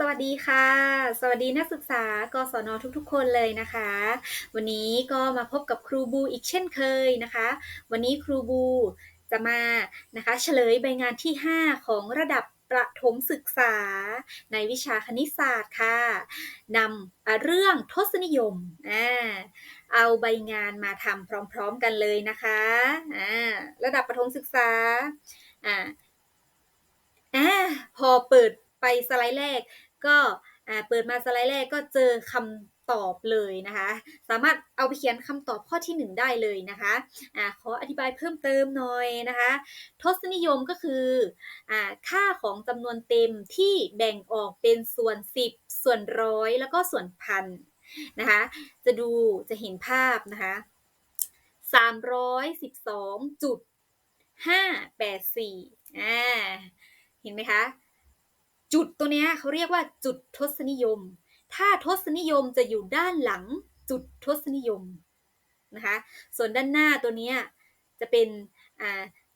สวัสดีค่ะ สวัสดีนักศึกษากศนทุกๆ คนเลยนะคะ วันนี้ก็มาพบกับครูบูอีกเช่นเคยนะคะ วันนี้ครูบูจะมานะคะเฉลยใบงานที่ 5 ของระดับประถมศึกษาในวิชาคณิตศาสตร์ค่ะนำเรื่องทศนิยมอ่าเอาใบงานมาทำพร้อมๆกันเลยนะคะอ่าระดับประถมศึกษาอ่าอ่าพอเปิดไปสไลด์แรก ก็เปิดมาสไลด์แรกก็เจอคำตอบเลยนะคะ สามารถเอาไปเขียนคำตอบข้อที่ 1 ได้เลยนะคะอะขออธิบายเพิ่มเติมหน่อยนะคะ ทศนิยมก็คืออค่าของจำนวนเต็มที่แบ่งออกเป็นส่วน 10 ส่วนร้อยแล้วก็ส่วนพันนะคะ จะดูจะเห็นภาพนะคะ 312จุด584อ่าเห็นไหมคะ จุดตัวเนี้ยเขาเรียกว่าจุดทศนิยม ถ้าทศนิยมจะอยู่ด้านหลังจุดทศนิยมนะคะ ส่วนด้านหน้าตัวเนี้ยจะเป็น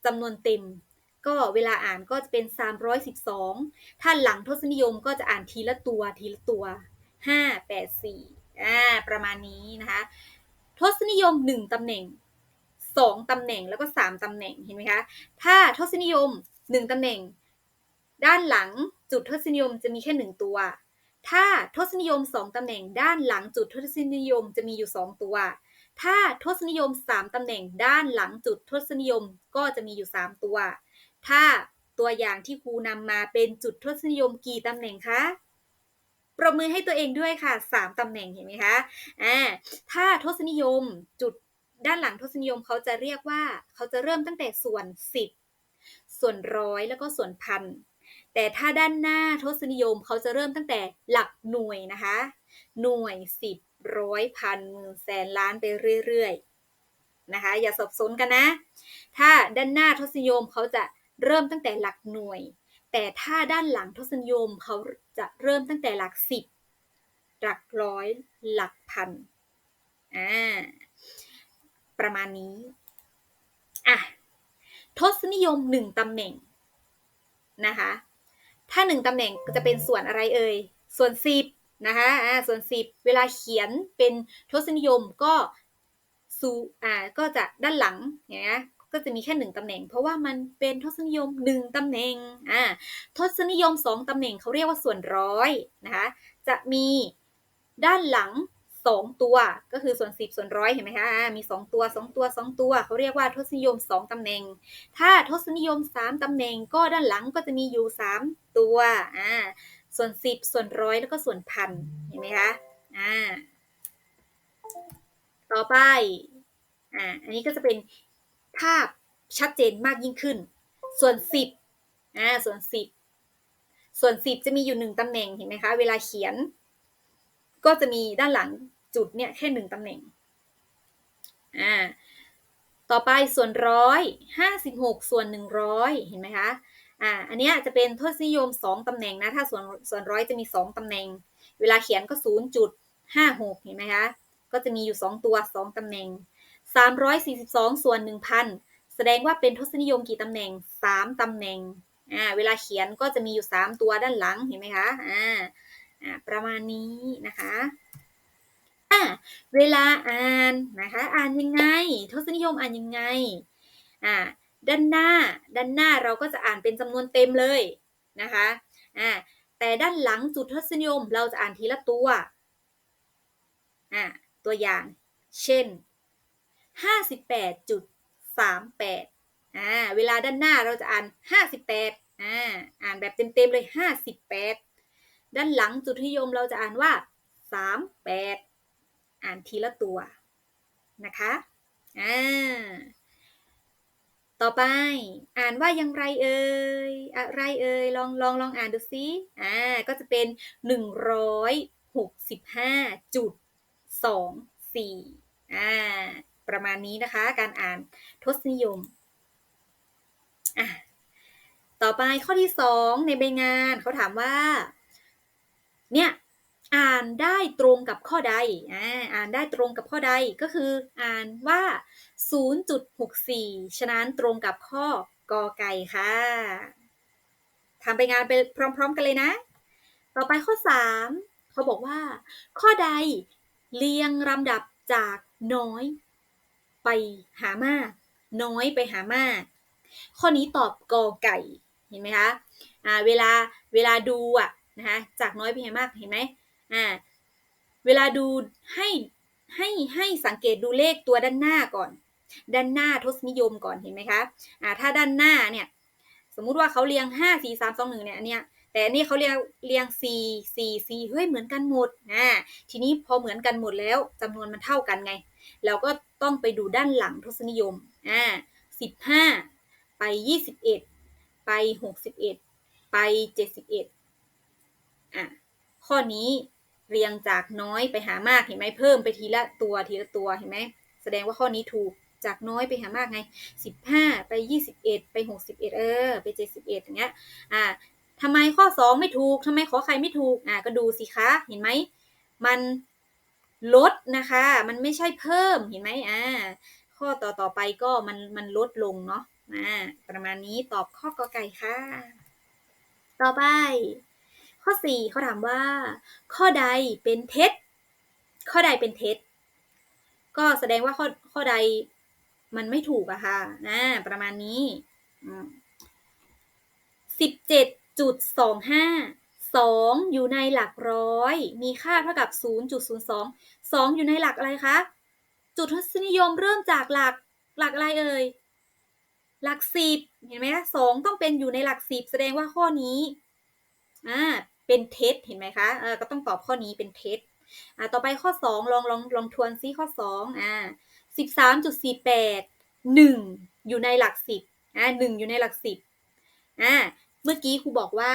จำนวนเต็ม ก็เวลาอ่านก็จะเป็น 312 ถ้าหลังทศนิยมก็จะอ่านทีละตัวทีละตัว 5 8 4อ่าประมาณนี้นะคะ ทศนิยม 1ตำแหน่ง 2ตำแหน่งแล้วก็ 3ตำแหน่งเห็นไหมคะ ถ้าทศนิยม 1ตำแหน่ง ด้านหลัง จุดทศนิยมจะมีแค่หนึ่งตัว ถ้าทศนิยมสองตำแหน่งด้านหลังจุดทศนิยมจะมีอยู่สองตัว ถ้าทศนิยมสามตำแหน่งด้านหลังจุดทศนิยมก็จะมีอยู่สามตัว ถ้าตัวอย่างที่ครูนำมาเป็นจุดทศนิยมกี่ตำแหน่งคะปรบมือให้ตัวเองด้วยค่ะสามตำแหน่งเห็นไหมคะอ่าถ้าทศนิยมจุดด้านหลังทศนิยมเขาจะเรียกว่า เขาจะเริ่มตั้งแต่ส่วนสิบส่วนร้อยแล้วก็ส่วนพัน แต่ถ้าด้านหน้าทศนิยมเขาจะเริ่มตั้งแต่หลักหน่วยนะคะ หน่วยสิบร้อยพันหมื่นแสนล้านไปเรื่อยๆนะคะ อย่าสับสนกันนะ ถ้าด้านหน้าทศนิยมเขาจะเริ่มตั้งแต่หลักหน่วย แต่ถ้าด้านหลังทศนิยมเขาจะเริ่มตั้งแต่หลักสิบหลักร้อย หลักพันอ่าประมาณนี้อะทศนิยมหนึ่งตำแหน่งนะคะ ถ้าหนึ่งตำแหน่งจะเป็นส่วนอะไรเอ่ย ส่วนสิบนะคะอ่าส่วนสิบเวลาเขียนเป็นทศนิยมก็สูอ่าก็จะด้านหลังอย่างเงี้ยก็จะมีแค่หนึ่งตำแหน่ง เพราะว่ามันเป็นทศนิยมหนึ่งตำแหน่งอ่าทศนิยมสองตำแหน่งเขาเรียกว่าส่วนร้อยนะคะจะมีด้านหลัง สองตัวก็คือส่วนสิบส่วนร้อยเห็นไหมคะมีสองตัวสองตัวสองตัวเขาเรียกว่าทศนิยมสองตำแหน่ง ถ้าทศนิยมสามตำแหน่งก็ด้านหลังก็จะมีอยู่สามตัวอ่าส่วนสิบส่วนร้อยแล้วก็ส่วนพันเห็นไหมคะอ่าต่อไปอ่าอันนี้ก็จะเป็นภาพชัดเจนมากยิ่งขึ้น ส่วนสิบอ่าส่วนสิบส่วนสิบจะมีอยู่หนึ่งตำแหน่งเห็นไหมคะเวลาเขียนก็จะมีด้านหลัง จุดเนี่ยแค่หนึ่งตำแหน่ง อ่า ต่อไปส่วนร้อยห้าสิบหกส่วนหนึ่งร้อยเห็นไหมคะ อ่า อันนี้จะเป็นทศนิยมสองตำแหน่งนะ ถ้าส่วนส่วนร้อยจะมีสองตำแหน่ง เวลาเขียนก็ศูนย์จุดห้าหกเห็นไหมคะ ก็จะมีอยู่สองตัวสองตำแหน่งสามร้อยสี่สิบสองส่วนหนึ่งพันแสดงว่าเป็นทศนิยมกี่ตำแหน่งสามตำแหน่ง อ่า เวลาเขียนก็จะมีอยู่สามตัวด้านหลังเห็นไหมคะ อ่า อ่า ประมาณนี้นะคะ เวลาอ่านนะคะ อ่านยังไง ทศนิยมอ่านยังไง อ่า ด้านหน้า ด้านหน้าเราก็จะอ่านเป็นจำนวนเต็มเลยนะคะ อ่า แต่ด้านหลังจุดทศนิยมเราจะอ่านทีละตัว อ่า ตัวอย่าง เช่น 58.38 อ่า เวลาด้านหน้าเราจะอ่าน 58 อ่า อ่านแบบเต็มๆเลย 58 ด้านหลังจุดนิยมเราจะอ่านว่า 38 อ่านทีละตัวนะคะอ่าต่อไปอ่านว่ายังไรเอ่ยอะไรเอ่ยลองลองลองอ่านดูซิอ่าก็จะเป็น 165จุด24อ่าประมาณนี้นะคะ การอ่านทศนิยมอะต่อไปข้อที่ 2 ในใบงานเขาถามว่า เนี่ย อ่านได้ตรงกับข้อใด อ่านได้ตรงกับข้อใดก็คืออ่านว่า 0.64 ฉะนั้นตรงกับข้อกอไก่ค่ะทำไปงานไปพร้อม ๆ กันเลยนะ ต่อไปข้อ 3 เขาบอกว่า ข้อใดเรียงลำดับจากน้อย ไปหามาก น้อยไปหามาก ข้อนี้ตอบกอไก่เห็นไหมคะอ่าเวลาเวลาดูอะนะคะจากน้อยไปหามากเห็นไหม อ่าเวลาดูให้ให้ให้สังเกตดูเลขตัวด้านหน้าก่อน ด้านหน้าทศนิยมก่อนเห็นไหมคะอ่าถ้าด้านหน้าเนี่ย สมมุติว่าเขาเรียง5 4 3 2 1เนี่ยอันเนี้ยแต่อันนี้เขาเรียงเรียง4 4 4เฮ้ยเหมือนกันหมดนะทีนี้พอเหมือนกันหมดแล้วจำนวนมันเท่ากันไง เราก็ต้องไปดูด้านหลังทศนิยมอ่า15ไป21ไป61ไป71อะข้อนี้ เรียงจากน้อยไปหามากเห็นไหมเพิ่มไปทีละตัวทีละตัวเห็นไหมแสดงว่าข้อนี้ถูกจากน้อยไปหามากไง 15 ไป 21 ไป 61 เออ ไป 71 อย่างเงี้ย อ่าทำไมข้อ 2 ไม่ถูกทำไมขอใครไม่ถูก อ่าก็ดูสิคะ เห็นไหม มันลดนะคะ มันไม่ใช่เพิ่ม เห็นไหมอ่า ข้อต่อต่อไปก็มันมันลดลงเนาะ อ่า ประมาณนี้ตอบข้อกอไก่ค่ะ ต่อไป ข้อ 4เขาถามว่า ข้อใดเป็นเท็จ ข้อใดเป็นเท็จ ก็แสดงว่าข้อข้อใดมันไม่ถูกอะค่ะนะประมาณนี้สิบเจ็ดจุดสองห้าสองอยู่ในหลักร้อย มีค่าเท่ากับศูนย์จุดศูนย์สองสองอยู่ในหลักอะไรคะ จุดทศนิยมเริ่มจากหลักหลักอะไรเอ่ยหลักสิบเห็นไหมคะสองต้องเป็นอยู่ในหลักสิบแสดงว่าข้อนี้อ่า เป็นเท็จเห็นไหมคะเออก็ต้องตอบข้อนี้เป็นเท็จอ่าต่อไปข้อสองลองลองลองทวนซิข้อสองอ่าสิบสามจุดสี่แปดหนึ่งอยู่ในหลักสิบอ่าหนึ่งอยู่ในหลักสิบอ่าเมื่อกี้ครูบอกว่า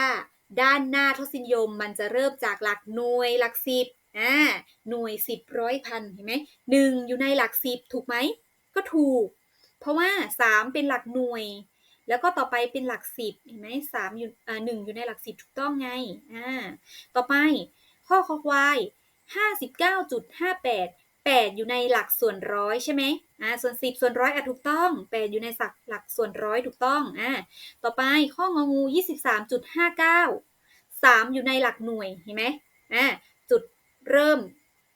ด้านหน้าทศนิยมมันจะเริ่มจากหลักหน่วยหลักสิบอ่าหน่วยสิบร้อยพันเห็นไหมหนึ่งอยู่ในหลักสิบถูกไหมก็ถูก เพราะว่าสามเป็นหลักหน่วย แล้วก็ต่อไปเป็นหลักสิบเห็นไหมสามอยู่หนึ่งอยู่ในหลักสิบถูกต้องไงอ่าต่อไปข้อข้อควายห้าสิบเก้าจุดห้าแปด8อยู่ในหลักส่วนร้อยใช่ไหมอ่าส่วน10ส่วนร้อยอะถูกต้อง8อยู่ในสักหลักส่วนร้อยถูกต้องอ่าต่อไปข้ององู23.59 3อยู่ในหลักหน่วยเห็นไหมอ่าจุดเริ่ม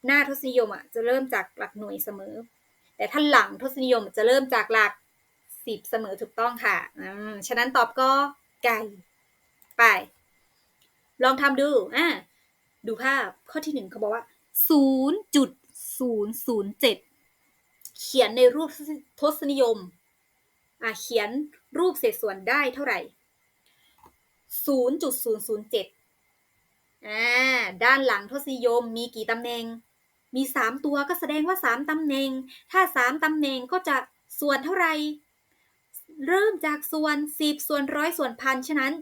หน้าทศนิยมอะจะเริ่มจากหลักหน่วยเสมอ แต่ถ้าหลังทศนิยมจะเริ่มจากหลัก 10เสมอถูกต้องค่ะอืมฉะนั้นตอบก็ไก่ ไป ลองทำดูอ่าดูภาพข้อที่หนึ่งเขาบอกว่า 0. 007เจ็ดเขียนในรูปทศนิยม อ่าเขียนรูปเศษส่วนได้เท่าไหร่0.007อ่าด้านหลังทศนิยมมีกี่ตำแหน่ง มี3ตัวก็แสดงว่า3ตำแหน่ง ถ้า3ตำแหน่งก็จะส่วนเท่าไหร่ เริ่มจากส่วน10ส่วนร้อยส่วนพัน ฉะนั้น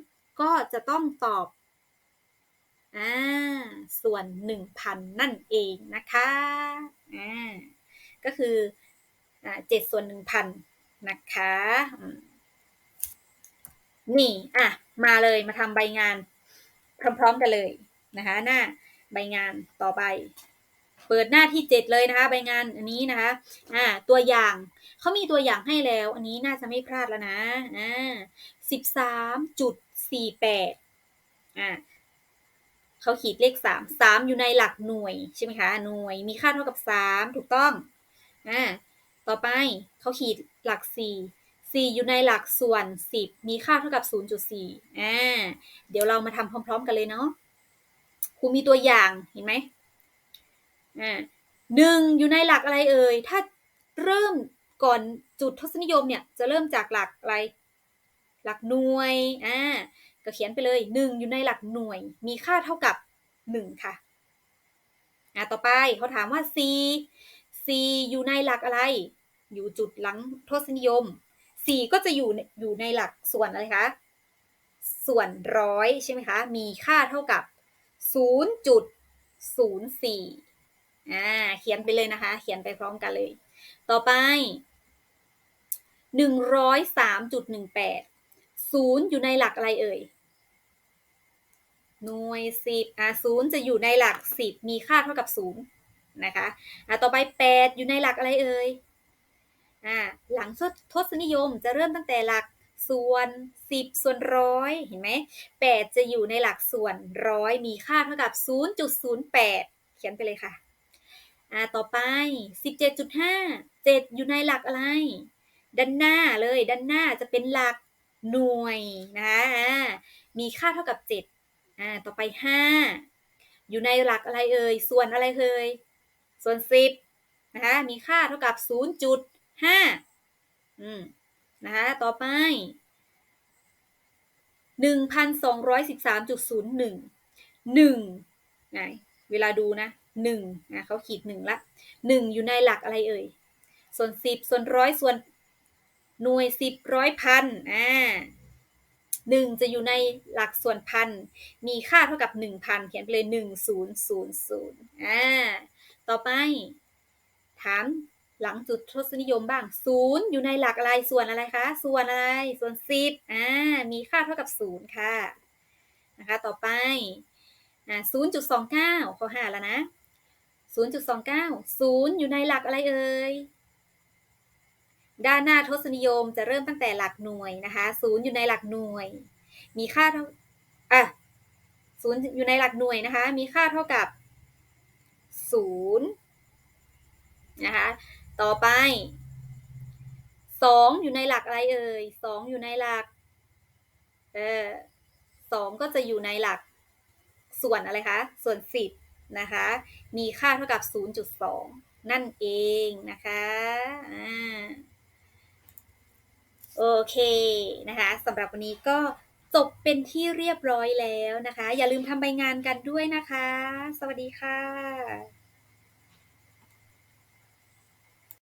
ก็จะต้องตอบอ่าส่วนหนึ่งพันนั่นเองนะคะอ่าก็คืออ่าเจ็ดส่วนหนึ่งพันนะคะนี่อะมาเลยมาทำใบงาน พร้อม ๆ กันเลยนะคะหน้าใบงานต่อไป เปิดหน้าที่เจ็ดเลยนะคะ ใบงานอันนี้นะคะอ่าตัวอย่างเขามีตัวอย่างให้แล้ว อันนี้น่าจะไม่พลาดแล้วนะอ่าสิบสามจุดสี่แปดอ่าเขาขีดเลขสามสามอยู่ในหลักหน่วยใช่ไหมคะหน่วยมีค่าเท่ากับสามถูกต้องอ่าต่อไปเขาขีดหลักสี่สี่อยู่ในหลักส่วนสิบมีค่าเท่ากับศูนย์จุดสี่อ่าเดี๋ยวเรามาทำพร้อม ๆ กันเลยเนาะครูมีตัวอย่างเห็นไหม อ่าหนึ่งอยู่ในหลักอะไรเอ่ย ถ้าเริ่มก่อนจุดทศนิยมเนี่ย จะเริ่มจากหลักอะไร หลักหน่วย อ่า ก็เขียนไปเลย1อยู่ในหลักหน่วย มีค่าเท่ากับ1ค่ะ อะต่อไปเขาถามว่า c c อยู่ในหลักอะไร อยู่จุดหลังทศนิยม c ก็จะอยู่อยู่ในหลักส่วนอะไรคะ ส่วนร้อยใช่ไหมคะ มีค่าเท่ากับ 0.04 อ่าเขียนไปเลยนะคะ เขียนไปพร้อมกันเลย ต่อไป103.18ศูนย์อยู่ในหลักอะไรเอ่ย หน่วยสิบอะศูนย์จะอยู่ในหลักสิบมีค่าเท่ากับศูนย์นะคะอะต่อไปแปดอยู่ในหลักอะไรเอ่ยอ่าหลังทศนิยมจะเริ่มตั้งแต่หลักส่วน10ส่วนร้อยเห็นไหม8จะอยู่ในหลักส่วนร้อยมีค่าเท่ากับ0.08เขียนไปเลยค่ะ อ่าต่อไป 17.5 7 อยู่ในหลักอะไร ด้านหน้าเลย ด้านหน้าจะเป็นหลักหน่วยนะคะอ่ามีค่าเท่ากับ 7อ่าต่อไป 5 อยู่ในหลักอะไรเอ่ย ส่วนอะไรเอ่ย ส่วน 10นะคะมีค่าเท่ากับ 0.5อืมนะคะต่อไป 1,213.01 1ไงเวลาดูนะ 1นะเขาขีด1ละ 1 อยู่ในหลักอะไรเอ่ย ส่วน 10 ส่วนร้อยส่วนหน่วย 10ร้อยพันอ่าหนึ่งจะอยู่ในหลักส่วนพัน มีค่าเท่ากับ 1,000 เขียนไปเลย 1000อ่าต่อไป ถามหลังจุดทศนิยมบ้าง 0 อยู่ในหลักอะไรส่วนอะไรคะ ส่วนอะไร ส่วน 10อ่ามีค่าเท่ากับ 0 ค่ะ นะคะ ต่อไปอ่า0.29ข้อ5แล้วนะ 0.29 0 อยู่ในหลักอะไรเอ่ย ด้านหน้าทศนิยมจะเริ่มตั้งแต่หลักหน่วยนะคะ0อยู่ในหลักหน่วย มีค่าเท่าอะ0อยู่ในหลักหน่วยนะคะ มีค่าเท่ากับ0นะคะ ต่อไป 2 อยู่ในหลักอะไรเอ่ย2อยู่ในหลัก เออ2ก็จะอยู่ในหลักส่วนอะไรคะ ส่วน 10 นะคะ มีค่าเท่ากับ 0.2 นั่นเองนะคะโอเคนะคะสำหรับวันนี้ก็จบเป็นที่เรียบร้อยแล้วนะคะ อย่าลืมทำใบงานกันด้วยนะคะ สวัสดีค่ะ